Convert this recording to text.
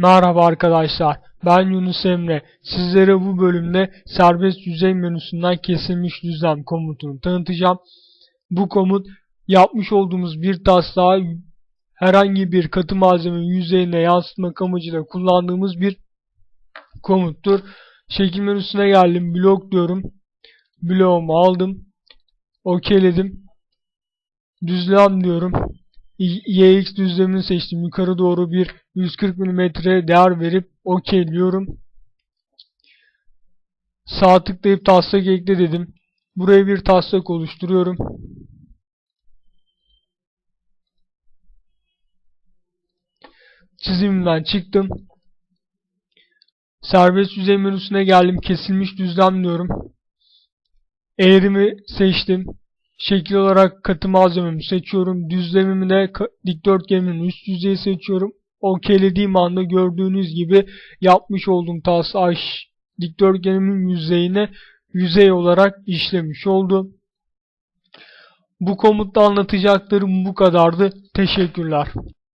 Merhaba arkadaşlar, ben Yunus Emre. Sizlere bu bölümde serbest yüzey menüsünden kesilmiş düzlem komutunu tanıtacağım. Bu komut yapmış olduğumuz bir taslağı herhangi bir katı malzeme yüzeyine yansıtmak amacıyla kullandığımız bir komuttur. Şekil menüsüne geldim, blok diyorum. Bloğumu aldım, okeyledim. Düzlem diyorum. YX düzlemini seçtim. Yukarı doğru bir 140 mm değer verip OK diyorum. Sağ tıklayıp taslak ekle dedim. Buraya bir taslak oluşturuyorum. Çizimimden çıktım. Serbest yüzey menüsüne geldim. Kesilmiş düzlem diyorum. Eğrimi seçtim. Şekil olarak katı malzememi seçiyorum. Düzlemimi de dikdörtgenimin üst yüzeyi seçiyorum. OK'lediğim anda gördüğünüz gibi yapmış olduğum taslaş dikdörtgenimin yüzeyine yüzey olarak işlemiş oldum. Bu komutta anlatacaklarım bu kadardı. Teşekkürler.